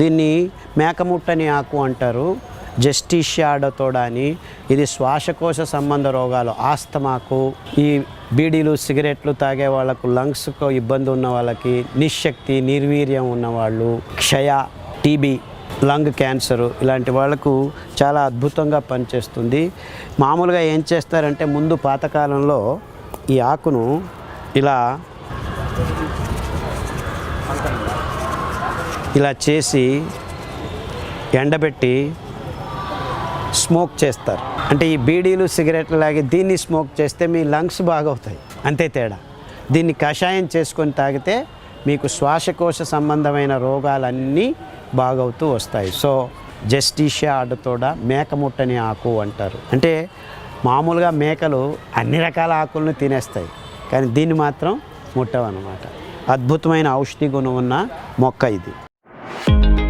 దీన్ని మేకముట్టని ఆకు అంటారు. జస్టిషియా అని ఇది శ్వాసకోశ సంబంధ రోగాలు. ఆస్తమాకు ఈ బీడీలు సిగరెట్లు తాగే వాళ్ళకు లంగ్స్కు ఇబ్బంది ఉన్న వాళ్ళకి నిశ్శక్తి నిర్వీర్యం ఉన్నవాళ్ళు క్షయ టీబీ లంగ్ క్యాన్సర్ ఇలాంటి వాళ్ళకు చాలా అద్భుతంగా పనిచేస్తుంది. మామూలుగా ఏం చేస్తారంటే ముందు పాతకాలంలో ఈ ఆకును ఇలా ఇలా చేసి ఎండబెట్టి స్మోక్ చేస్తారు. అంటే ఈ బీడీలు సిగరెట్లు లాగే దీన్ని స్మోక్ చేస్తే మీ లంగ్స్ బాగవుతాయి. అంతే తేడా. దీన్ని కషాయం చేసుకొని తాగితే మీకు శ్వాసకోశ సంబంధమైన రోగాలన్నీ బాగవుతూ వస్తాయి. సో జస్టిషియా ఆడుతోడ మేకముట్టని ఆకు అంటారు. అంటే మామూలుగా మేకలు అన్ని రకాల ఆకులను తినేస్తాయి. కానీ దీన్ని మాత్రం ముట్టవన్నమాట. అద్భుతమైన ఔషధి గుణం ఉన్న మొక్క ఇది. you